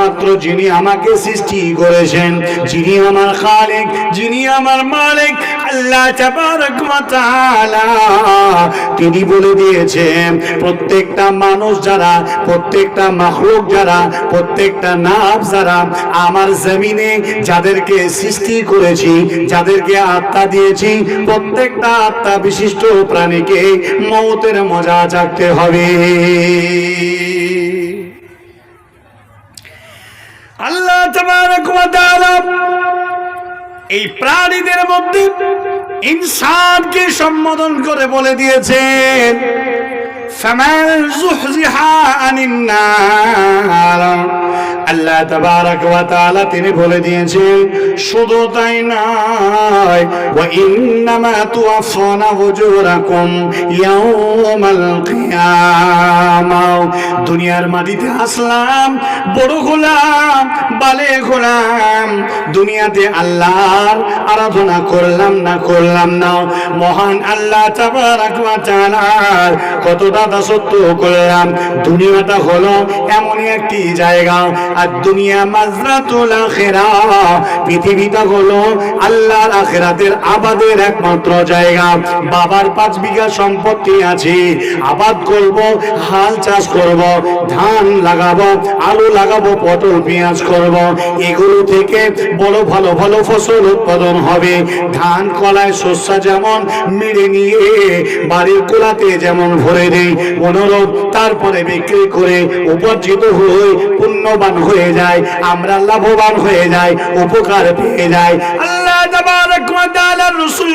মাত্র যিনি আমাকে সৃষ্টি করেছেন, যিনি আমার খালেক, যিনি আমার মালিক, আল্লাহ তিনি বলে দিয়েছেন, প্রত্যেকটা মানুষ যারা, প্রত্যেকটা মাখলুক যারা, প্রত্যেকটা নাফ যারা, আমার জমিনে যাদেরকে সৃষ্টি করেছি, যাদেরকে আত্মা দিয়েছি, প্রত্যেকটা আত্মা বিশিষ্ট প্রাণীকে মৌতের মজা চাকতে হবে। আল্লাহ এই প্রাণীদের মধ্যে ইনসানকে সম্বোধন করে বলে দিয়েছেন আল্লাহ তাবারক ওয়া তাআলা তিনি বলে দিয়েছেন, শুধু তাই নয়, ওয়া ইন্নামা তুওয়াফানা উজুরাকুম ইয়াউমাল কিয়ামা। দুনিয়ার মাটিতে আসলাম, বড় গোলাম, বালে গোলাম। দুনিয়াতে আল্লাহর আরাধনা করলাম না করলাম না। মহান আল্লাহ তাবারক ওয়া তাআলার কতটা দাসত্ব করলাম। দুনিয়াটা হলো এমনই একটি জায়গা আর দুনিয়া মাজরাতুল আখিরা পৃথিবীটা হলো আল্লাহর আখিরাতের আবাদের একমাত্র জায়গা। বাবার পাঁচ বিঘা সম্পত্তি আছে, আবাদ করব, হাল চাষ করব, ধান আলু পটল, পেঁয়াজ করব। এগুলো থেকে বড় ভালো ভালো ফসল উৎপাদন হবে। ধান কলায় শস্য যেমন মেরে নিয়ে বাড়ির কোলাতে যেমন ভরে দেই, অনুরোধ, তারপরে বিক্রি করে উপার্জিত হয়ে পুণ্যবান হয়ে যায়, আমরা লাভবান হয়ে যাই, উপকার পেয়ে যাই। আল্লাহ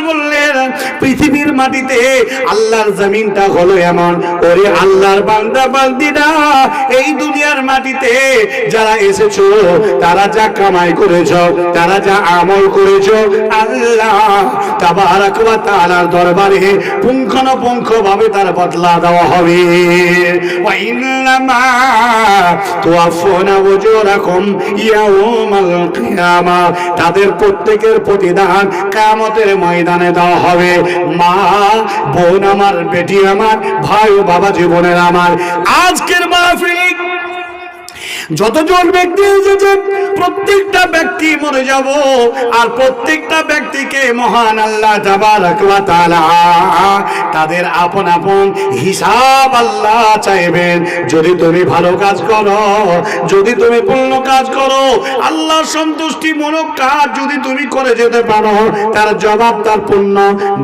বললেন, পৃথিবীর মাটিতে আল্লাহর জমিনটা হলো এমন। ওরে আল্লাহর বান্দা, বান্দিরা, এই দুনিয়ার মাটিতে যারা তারা যা কামাই করেছ, তারা যা আমল করেছ, আল্লাহ দরবারে পুঙ্খানুপুঙ্খ ভাবে তার বদলা দেওয়া হবে। তাদের প্রত্যেকের প্রতিদান কিয়ামতের ময়দানে দেওয়া হবে। মা, বোন আমার, বেটি আমার, ভাই ও বাবা জীবনের আমার। আজকের মাহফিল যতজন ব্যক্তি এসেছে প্রত্যেকটা ব্যক্তি মরে যাব। আর প্রত্যেকটা ব্যক্তিকে মহান আল্লাহ তাদের আপন আপন হিসাব আল্লাহ চাইবেন। যদি তুমি ভালো কাজ করো, যদি তুমি পূর্ণ কাজ করো আল্লাহ সন্তুষ্টি মূলক কাজ যদি তুমি করে যেতে পারো, তার জবাব, তার পূর্ণ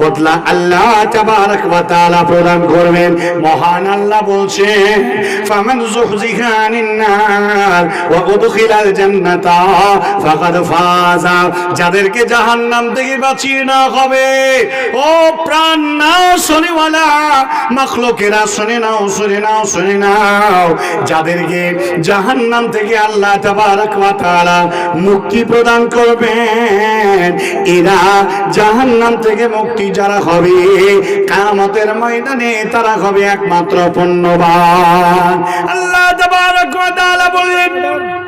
বদলা আল্লাহ তাআলা প্রদান করবেন। মহান আল্লাহ বলছেন, ফামান নার ওয়া জান্নাতা, ফাকাদ ফাজা। যাদেরকে জাহান্নাম থেকে বাঁচিয়ে না হবে, ও প্রাণ নাও শোনেওয়ালা মাখলুকেরা শুনে নাও শুনে নাও শুনে নাও। যাদেরকে জাহান্নাম থেকে আল্লাহ তাবারক ওয়া তাআলা মুক্তি প্রদান করবেন, এরা জাহান্নাম থেকে মুক্তি যারা হবে কামতের ময়দানে তারা হবে একমাত্র পুণ্যবান। আল্লাহ তাবারক ওয়া তাআলা বললেন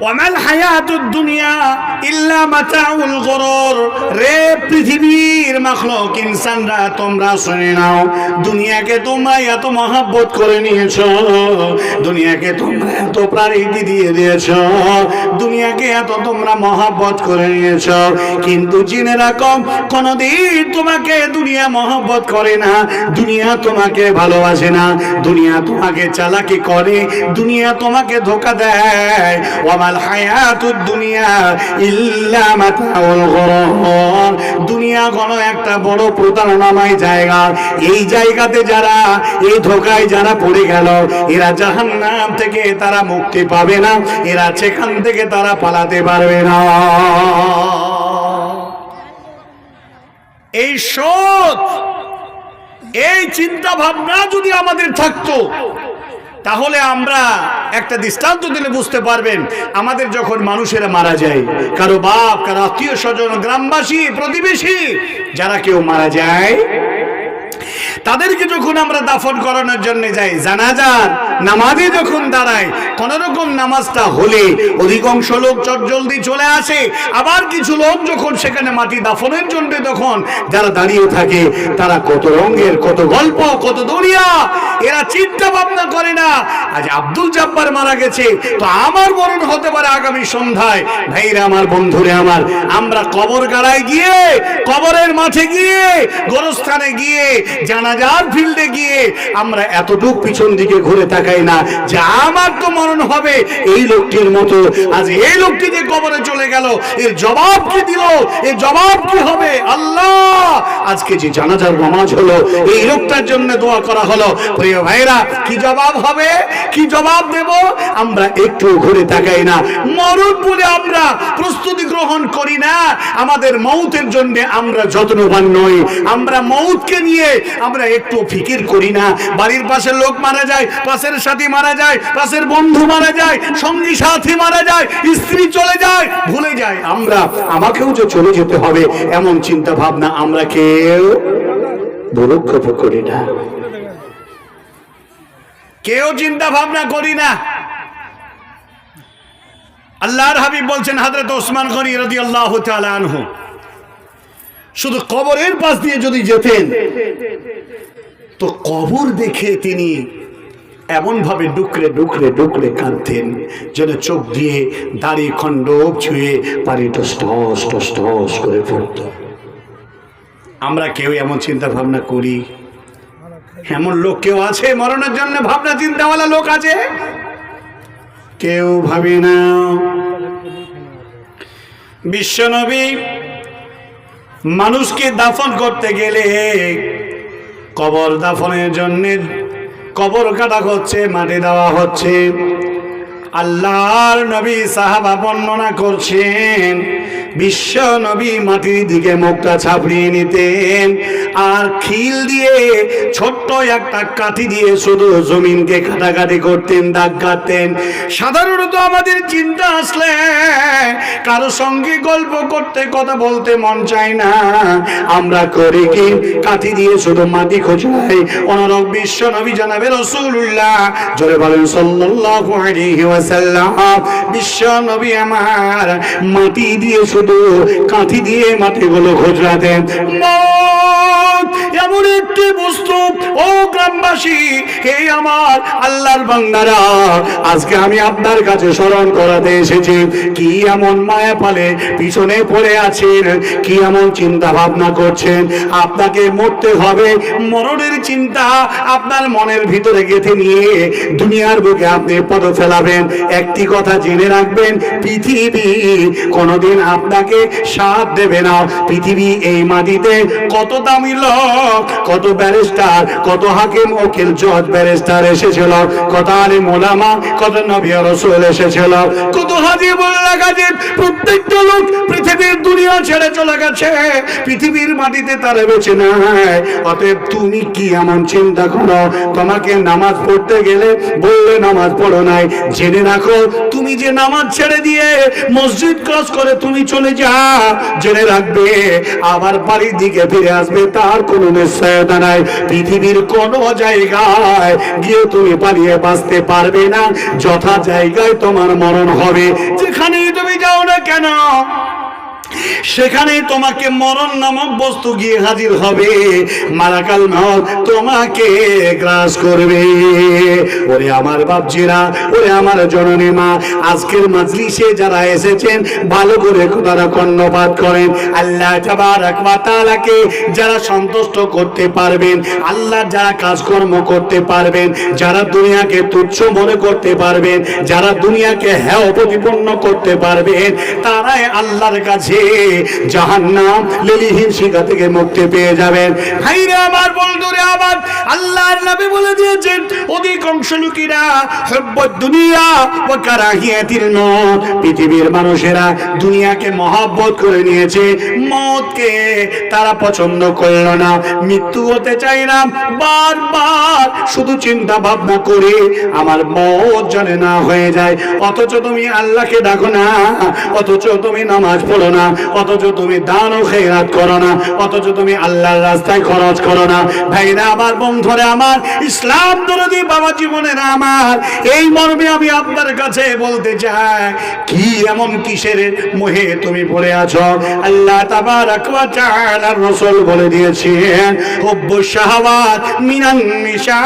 ওয়ামাল মহাব্বত করে নিয়েছো কিন্তু জেনে রাখো, কোনদিন তোমাকে দুনিয়া মহব্বত করে না, দুনিয়া তোমাকে ভালোবাসে না, দুনিয়া তোমাকে চালাকি করে, দুনিয়া তোমাকে ধোকা দেয়। ওয়ামাল দুনিয়া ইল্লা মাতাউল দুনিয়া কোনো একটা বড় প্রতারণাময় জায়গা। এই জায়গাতে যারা, এই ধোকায় যারা পড়ে গেল, এরা জাহান্নাম থেকে তারা মুক্তি পাবে না, এরা সেখান থেকে তারা পালাতে পারবে না। এই শোধ এই চিন্তা ভাবনা যদি আমাদের থাকতো তাহলে আমরা একটা দৃষ্টান্ত দিলে বুঝতে পারবেন, আমাদের যখন মানুষেরা মারা যায়, কারও বাপ, কারও আত্মীয় স্বজন, গ্রামবাসী, প্রতিবেশী, যারা কেউ মারা যায় তাদেরকে যখন আমরা দাফন করানোর জন্য যাই, জানাজার নামাজে যখন দাঁড়ায় কোন রকম নামাজটা হলে অধিকাংশ লোক জলদি চলে আসে। আবার কিছু লোক যখন সেখানে মাটি দাফনের জন্য তখন যারা দাঁড়িয়ে থাকে, তারা কত রঙের, কত গল্প, কত দুনিয়া, এরা চিন্তা ভাবনা করে না, আজ আব্দুল জাব্বার মারা গেছে, তো আমার মরণ হতে পারে আগামী সন্ধ্যায়। ভাইরা, আমার বন্ধুরে, আমার, আমরা কবর গাড়ায় গিয়ে, কবরের মাঠে গিয়ে, গোরস্থানে গিয়ে জানাজার ফিল্ডে গিয়ে আমরা এতটুক পিছন দিকে ঘুরে তাকাই না যে আমার তো মরণ হবে এই লোকটির মতো। আজ এই লোকটি যে কবরে চলে গেল, এর জবাব কি দিল? এর জবাব কি হবে? আল্লাহ! আজকে যে জানাজার নামাজ হলো, এই লোকটার জন্য দোয়া করা হলো। প্রিয় ভাইরা, কি জবাব হবে? কি জবাব দেব? আমরা একটু ঘুরে তাকাই না। মরণ বলে আমরা প্রস্তুতি গ্রহণ করি না। আমাদের মৌতের জন্য আমরা যত্নবান নই। আমরা মৌতকে নিয়ে আমরা একটু ফিকির করি না। বাড়ির পাশের লোক মারা যায়, পাশের সাথী মারা যায়, পাশের বন্ধু মারা যায়, সঙ্গী সাথী মারা যায়, স্ত্রী চলে যায়, ভুলে যায়। আমরা, আমাকেও যে চলে যেতে হবে, এমন চিন্তা ভাবনা আমরা কেউ দুরক্ষেপ করি না। কেউ চিন্তা ভাবনা করি না। আল্লাহর হাবিব বলছেন, হাজরত ওসমান গনি রদি আল্লাহ আনহু, শুধু কবরের পাশ দিয়ে যদি যেতেন তো কবর দেখে তিনি এমনভাবে ডুকরে ডুকরে ডুকরে কাঁদতেন, যেন চোখ দিয়ে দাড়ি খণ্ড ছুঁয়ে পানি টস টস করে পড়ত। আমরা কেউ এমন চিন্তা ভাবনা করি? এমন লোক কেউ আছে? মরণের জন্য ভাবনা চিন্তাওয়ালা লোক আছে? কেউ ভাবি না। বিশ্বনবী মানুষকে দাফন করতে গেলে কবর দাফনের জন্য কবর কাটা হচ্ছে মাটি দেওয়া হচ্ছে। আল্লাহর নবী সাহাবা বর্ণনা করছেন, বিশ্ব নবী মাটির দিকে মুখটা ছাপড়িয়ে নিতেন, আর খিল দিয়ে ছোট্ট একটা কাঠি দিয়ে শুধু জমিনকে কাটাকাটি করতেন, দাগ কাটতেন। সাধারণত আমাদের চিন্তা আসলে কারও সঙ্গে গল্প করতে, কথা বলতে মন চায় না। আমরা করি কি? কাঠি দিয়ে শুধু মাটি খোঁজাই অনরক বিশ্ব নবী জানাবে রসুল্লাহ জোরে বলেন, সাল্লাল্লাহু ওয়াসাল্লাম বিশ্ব নবী আমার, মাটি দিয়ে শুধু কাঠি দিয়ে মাটিগুলো মত, এমন একটি বস্তু, ও গ্রামবাসী, হে আমার আল্লাহর বান্দারা, আজকে আমি আপনার কাছে স্মরণ করাতে এসেছি। কি এমন মায়া পালে পিছনে পড়ে আছেন? কি এমন চিন্তা ভাবনা করছেন? আপনাকে মরতে হবে। মরণের চিন্তা আপনার মনের ভিতরে গেঁথে নিয়ে দুনিয়ার বুকে আপনি পদ ফেলাবেন একটি কথা জেনে রাখবেন, পৃথিবী কোনোদিন আপনাকে সাথ দেবে না। পৃথিবী এই মাটিতে কত দামি লোক, কত ব্যারিস্টার, কত হাকিম ওকিল জজ, ব্যারিস্টার এসেছিল। কত আলী মোলামা কত নবী রসুল এসেছিল। কত হাজি বল্লা গাজী প্রত্যেকটা লোক পৃথিবীর দুনিয়া ছেড়ে চলে গেছে। পৃথিবীর মাটিতে তারা বেছে নেয় অতএব তুমি কি এমন চিন্তা করো? তোমাকে নামাজ পড়তে গেলে বললে নামাজ পড়ো নাই। জেনে রাখো, তুমি যে নামাজ ছেড়ে দিয়ে মসজিদ ক্রস করে তুমি চলে যা, জেনে রাখবে আবার বাড়ির দিকে ফিরে আসবে, তার কোনো নিশ্চয়তা নাই। পৃথিবীর কোন জায়গায় গিয়ে তুমি পালিয়ে বাঁচতে পারবে না, যথা জায়গায় তোমার মরণ হবে। যেখানেই তুমি যাও না কেন সেখানে তোমাকে মরণ নামক বস্তু গিয়ে হাজির হবে। মারাকাল মত তোমাকে গ্রাস করবে। ওরে আমার বাপজিরা, ওরে আমার জননী মা, আজকের মাজলিসে যারা এসেছেন, ভালো করে তারা কর্ণপাত করেন। আল্লাহ তাআলাকে যারা সন্তুষ্ট করতে পারবেন, আল্লাহ যারা কাজকর্ম করতে পারবেন, যারা দুনিয়াকে তুচ্ছ মনে করতে পারবেন, যারা দুনিয়াকে হ্যাঁ প্রতিপন্ন করতে পারবেন, তারাই আল্লাহর কাছে জাহান্নাম লিলিহীন শিখা থেকে মুক্তি পেয়ে যাবেন। আমার বন্ধুরে নবী বলে দিয়েছেন অধিকাংশ লোকেরা দুনিয়া মত। পৃথিবীর মানুষেরা দুনিয়াকে মহব্বত করে নিয়েছে, মতকে তারা পছন্দ করল না। মৃত্যু হতে চাই না, বারবার শুধু চিন্তা ভাবনা করে আমার মত জানে না হয়ে যায়। অথচ তুমি আল্লাহকে ডাকো না, অথচ তুমি নামাজ পড়ো না। অথচ তুমি দান ও খেরাত করো না, অথচ তুমি আল্লাহর রাস্তায় খরচ করো না। ভাইরা, আমার বন্ধুরে, আমার ইসলাম দরদি বাবা জীবনের আমার। এই মর্মে আমি আপনার কাছে বলতে চাই, কি এমন কিসের মোহে তুমি পড়ে আছো? আল্লাহ তাবারাক ওয়া তাআলা রাসূল বলে দিয়েছেন, হুব্বু শাহাওয়াত মিনান নিসা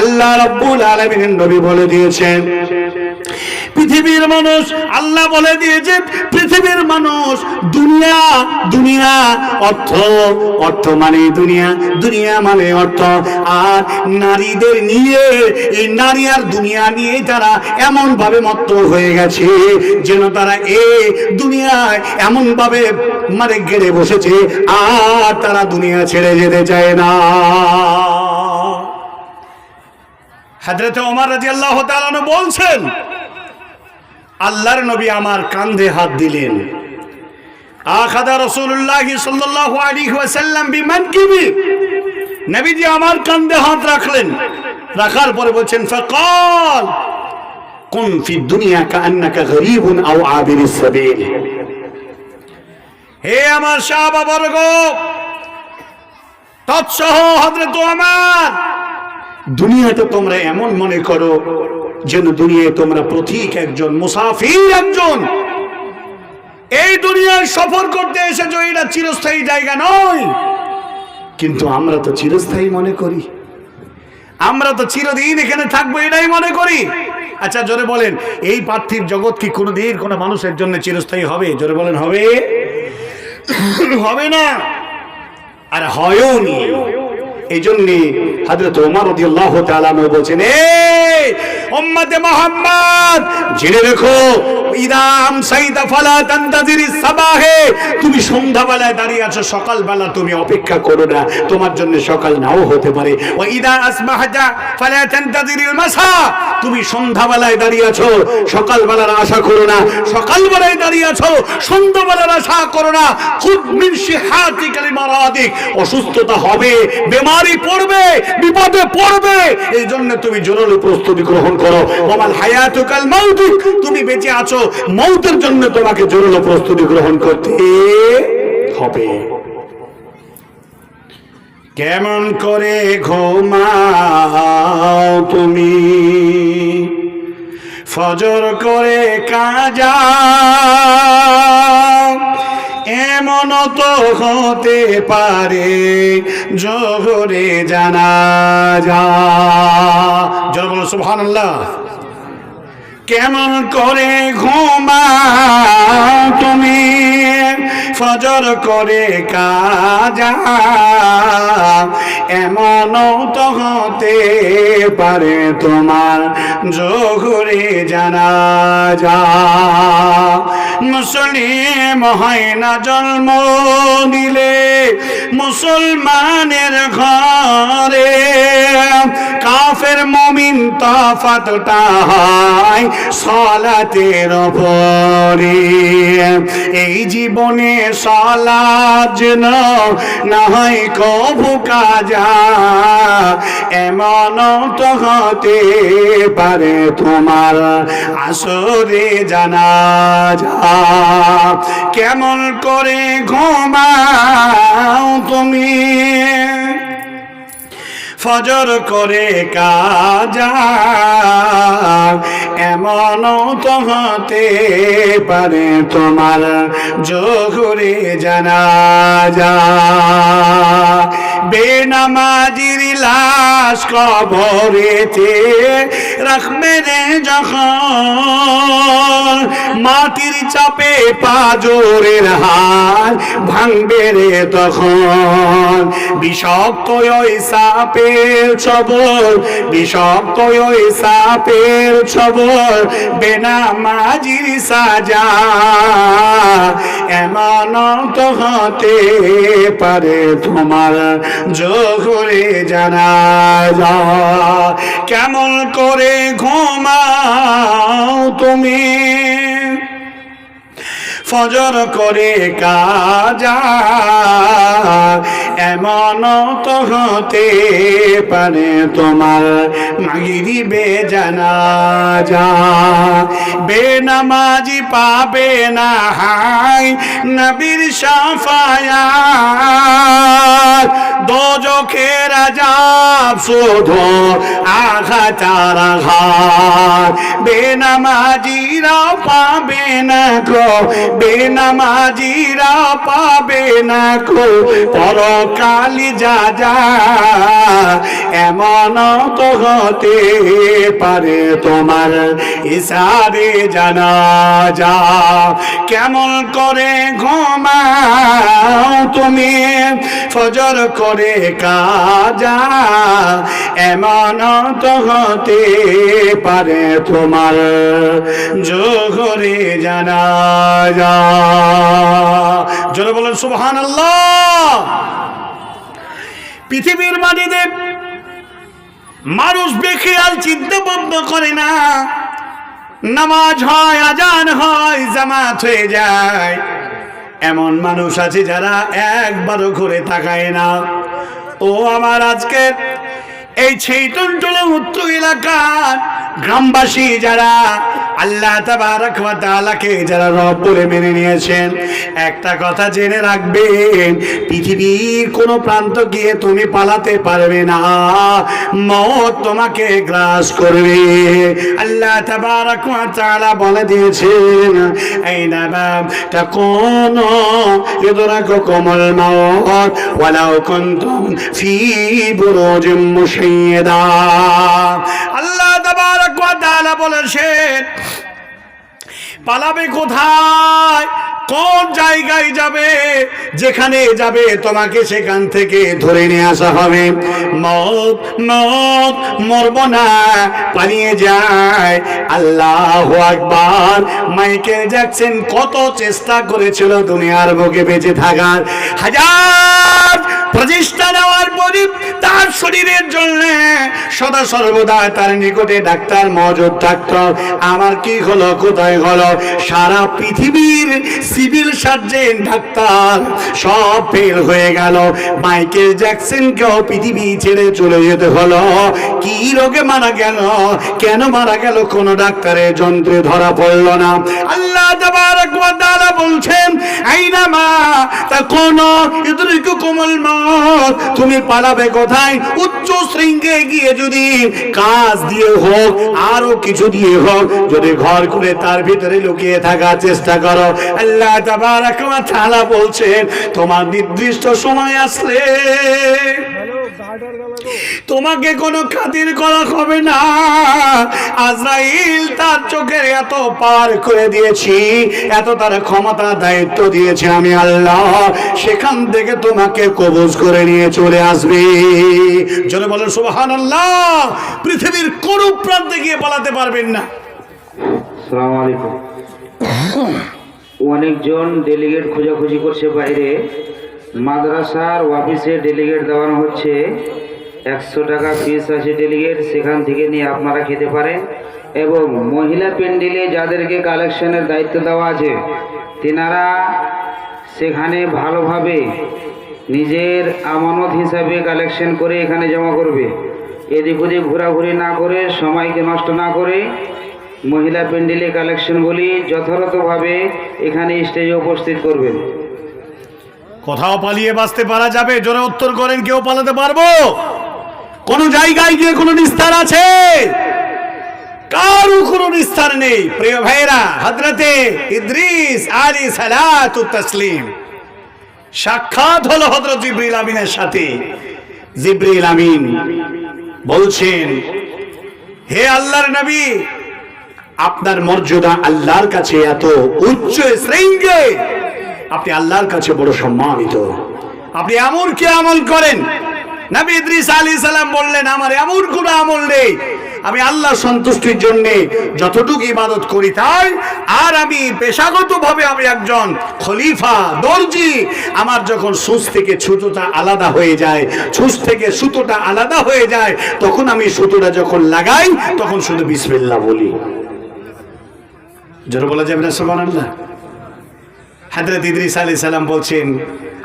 আল্লাহ রাব্বুল আলামিন নবী বলে দিয়েছেন পৃথিবীর মানুষ, আল্লাহ বলে দিয়েছে, পৃথিবীর মানুষ দুনিয়া দুনিয়া অর্থ অর্থ মানে দুনিয়া দুনিয়া মানে অর্থ। আর নারীদের নিয়ে, এই নারী আর দুনিয়া নিয়ে তারা এমন ভাবে মত্ত হয়ে গেছে, যেন তারা এ দুনিয়ায় এমন ভাবে মানে গেড়ে বসেছে, আর তারা দুনিয়া ছেড়ে যেতে চায় না। হাজরতে ওমর রাদিয়াল্লাহু তাআলা বলছেন, আল্লাহর নবী আমার কান্ধে হাত দিলেন। আমার কান্ধে হাত রাখলেন। রাখার পরে বলছেন, ফাকাল, কুন দুনিয়া কান্নাকা গরীবুন আও সাবিল। হে আমার দুনিয়াতে তোমরা এমন মনে করো যেন দুনিয়ায় তোমরা প্রতীক একজন, মুসাফির একজন। এই দুনিয়ায় সফর করতে এসেছ, এটা চিরস্থায়ী জায়গা নয়। কিন্তু আমরা তো চিরস্থায়ী মনে করি। আমরা তো চিরদিন এখানে থাকব, এটাই মনে করি। আচ্ছা জোরে বলেন, এই পার্থিব জগৎ কি কোনোদিন কোনো মানুষের জন্য চিরস্থায়ী হবে? জোরে বলেন, হবে। হবে না। আর হয়ও নি। এই জন্যে হাজরত বলছেন দাঁড়িয়ে আছো সকাল সকালবেলার আশা করো না, সকালবেলায় দাঁড়িয়ে আছো, সন্ধ্যাবেলার আশা করো না, খুব মিন সিহাতিকাল অসুস্থতা হবে, বেমারি পড়বে, বিপদে পড়বে। এই জন্য তুমি জরুরি প্রস্তুতি গ্রহণ করো। ওমাল হায়াতুকাল মাউতিক তুমি বেঁচে আছো। মৌতের জন্য তোমাকে জরুরি প্রস্তুতি গ্রহণ করতে হবে। কেমন করে ঘুমাও তুমি? ফজর করে কাজা এমন তো হতে পারে জোহরে জানা যা জোর বলো সুবহানাল্লাহ। কেমন করে ঘুমাও তুমি? ফজর করে কাজা, এমন তো হতে পারে তোমার জোহরে জানা যা মুসলিম হয় না জন্ম দিলে মুসলমানের ঘরে কাফের মমিন তফাতটা হয় সলাতের পরে এই জীবনে সলাদ যেন না হয় কবু কাজা এমন তো হতে পারে তোমার আসরে জানা যা কেমন করে ঘুমাও তুমি? ফজর করে কাজা। এমন তো হতে পারে তোমার জোহরে জানা যা বেনামাজির লাশ কবরেতে রাখবে রে যখন। মাটির চাপে পাজরের হার ভাঙবে রে তখন। বিষাক্ত ওই সাপের ছবল, বিষাক্ত ওই সাপের ছবল বেনামাজির সাজা এমন তো হতে পারে তোমার। জোহরে জানা যা কেমন করে ঘুমাও তুমি? ফজর করে কাজা। এমন তো হতে পারে তোমার মাগিরিবে জানা যা বেনামাজি পাবে না হাই নবীর সাফায়াত। দোজখের আজাব শুধু আঘাত আর আঘাত। বেনামাজিরা পাবে না কো বেনামাজিরা পাবে না কো পরকালি যা যা এমন তো হতে পারে তোমার ইসারে জানা যা কেমন করে ঘুমাও তুমি, ফজর করে কাজা, এমন তো হতে পারে তোমার জোহরে জানা যা জোরে বলেন সুবহান আল্লাহ পৃথিবীর মাটিতে মানুষ বেখেয়াল চিন্তা বন্ধ করে না। নামাজ হয়, আজান হয়, জামাত হয়ে যায়। এমন মানুষ আছে যারা একবারও ঘুরে তাকায় না। ও আমার আজকের এই ছেইটনটলে উত্তর এলাকার গ্রামবাসী যারা আল্লাহ তাআলাকে যারা রব বলে মেনে নিয়েছেন, একটা কথা জেনে রাখবেন, পৃথিবীর কোনো প্রান্ত গিয়ে তুমি পালাতে পারবে না। মত তোমাকে গ্রাস করবে। আল্লাহ তাআলা বলে দিয়েছেন, এই নাবাব তাকুনু ইদরাকুকুমুল মাউত, ওয়ালাউ কুনতুম ফি আল্লাহ তাবারক ওয়া বলেছেন পালাবে কোথায়? কোন জায়গায় যাবে? যেখানে যাবে তোমাকে সেখান থেকে ধরে নিয়ে আসা হবে। মত মত মরব না, পালিয়ে যায়। আল্লাহ আকবার। মাইকেল জ্যাকসন কত চেষ্টা করেছিল দুনিয়ার বুকে বেঁচে থাকার। হাজার প্রচেষ্টা নেওয়ার পরই তার শরীরের জন্য। সদা সর্বদা তার নিকটে ডাক্তার, মজুদ থাকত আমার কি হলো, কোথায় হলো? সারা পৃথিবীর সিভিল সার্জন, ডাক্তার। সব ফেল হয়ে গেল। মাইকেল জ্যাকসনকেও পৃথিবী ছেড়ে চলে যেতে হলো। কি রোগে মারা গেল? কেন মারা গেল? কোন ডাক্তারের যন্ত্রে ধরা পড়ল না। আল্লাহ তাবারক ওয়া তাআলা বলছেন আইনামা তাকুনু ইদরিকুকুমুল মাউত তুমি পালাবে কোথায়? উচ্চ শৃঙ্গে গিয়ে যদি কাজ দিয়ে হোক, আরও কিছু দিয়ে হোক, যদি ঘর করে তার ভিতরে লুকিয়ে থাকার চেষ্টা করো। আল্লাহ তাআলা বলছেন, তোমার নির্দিষ্ট সময় আসলে তোমাকে কোনো খাতির করা হবে না। আজরাইল তার চোখের এত পার করে দিয়েছি, এত তার ক্ষমতা, দায়িত্ব আমি আল্লাহ। সেখান থেকে তোমাকে কবজ করে নিয়ে চলে আসবে। জনে বলেন সুবহান আল্লাহ পৃথিবীর কোন প্রান্তে গিয়ে পালাতে পারবেন না। সালাম আলাইকুম। অনেকজন ডেলিগেট খোঁজাখুঁজি করছে বাইরে। মাদ্রাসার অফিসে ডেলিগেট দেওয়ানো হচ্ছে। একশো টাকা ফিস আছে ডেলিগেট সেখান থেকে নিয়ে আপনারা খেতে পারেন। এবং মহিলা প্যান্ডেলে যাদেরকে কালেকশনের দায়িত্ব দেওয়া আছে, তেনারা সেখানে ভালোভাবে নিজের আমানত হিসাবে কালেকশন করে এখানে জমা করবে। এদিক ওদিক ঘোরাঘুরি না করে, সময়কে নষ্ট না করে মহিলা প্যান্ডেলে কালেকশনগুলি যথাযথভাবে এখানে স্টেজে উপস্থিত করবেন। কোথাও পালিয়ে বাঁচতে পারা যাবে, জোরে উত্তর করেন, কেউ পালাতে পারব? কোন জায়গায় গিয়ে কোনো নিস্তার আছে? কারও কোনো নিস্তার নেই। প্রিয় ভাইরা হজরতে ইদ্রিস আলী সালাতু তসলিম, সাক্ষাৎ হলো হজরত জিব্রিল আমিনের সাথে। জিব্রিল আমিন বলছেন, হে আল্লাহর নবী আপনার মর্যাদা আল্লাহর কাছে এত উচ্চ শ্রেণীকে আপনি আল্লাহর কাছে বড় সম্মানিত। আপনি এমন কি আমল করেন? বললেন, আমার এমন আমল নেই। আমি আল্লাহ সন্তুষ্টির করি তাই, আর আমি পেশাগত ভাবে আমি একজন খলিফা, দর্জি। আমার যখন সুচ থেকে সুতোটা আলাদা হয়ে যায়, সুচ থেকে সুতোটা আলাদা হয়ে যায়, তখন আমি সুতোটা যখন লাগাই, তখন শুধু বিসমিল্লাহ বলি। জোরে বলা যাবে না, সুবহানাল্লাহ। হাজরত ইদ্রিস আলী সালাম বলছেন,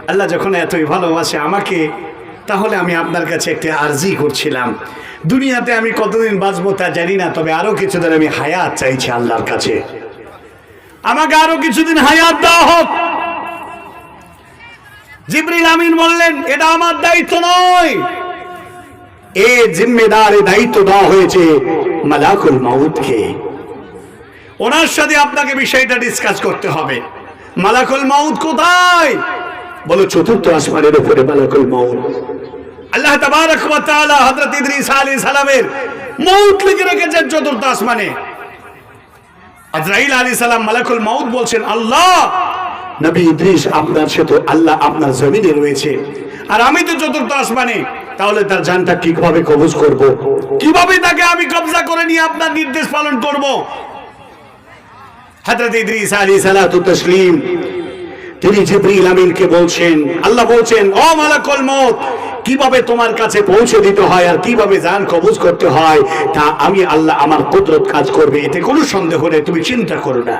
আল্লাহ যখন এতই ভালোবাসে আমাকে, তাহলে আমি আপনার কাছে একটি আর্জি করছিলাম। দুনিয়াতে আমি কতদিন বাঁচবো তা জানি না, তবে আরও কিছুদিন আমি হায়াত চাইছি আল্লাহর কাছে। আমাকে আরও কিছুদিন হায়াত দেওয়া হোক। জিবরিল আমিন বললেন, এটা আমার দায়িত্ব নয়। এ জিম্মেদার দায়িত্ব দেওয়া হয়েছে মালাকুল মাউদকে ওনার সাথে আপনাকে বিষয়টা ডিসকাস করতে হবে। মালাকুল মাউদ কোথায়? বলো চতুর্থ আসমানের উপরে মালাকুল মাউদ আল্লাহ তাবারক ওয়া তাআলা হযরত ইদ্রিস আলাইহিস সালামের মউত লিখে রেখেছেন চতুর্থ আসমানে। আজরাইল আলাইহিস সালাম মালাকুল মাউত বলছেন আল্লাহ! নবী ইদ্রিস আপনার সাথে আল্লাহ আপনার জমিনে রয়েছে। আর আমি তো চতুর্থ আসমানে। তাহলে তার জানটা কীভাবে কবজ করব? কীভাবে তাকে আমি কবজা করে নিয়ে আপনার নির্দেশ পালন করব? হযরত ইদ্রিস আলী সালাতু তসলিম, তিনি জিব্রিল আমিনকে বলছেন, আল্লাহ বলছেন, ও মালাকুল মউত, কীভাবে তোমার কাছে পৌঁছে দিতে হয় আর কীভাবে জান কবজ করতে হয়, তা আমি আল্লাহ আমার কুদরত কাজ করবে, এতে কোনো সন্দেহ নেই, তুমি চিন্তা করো না।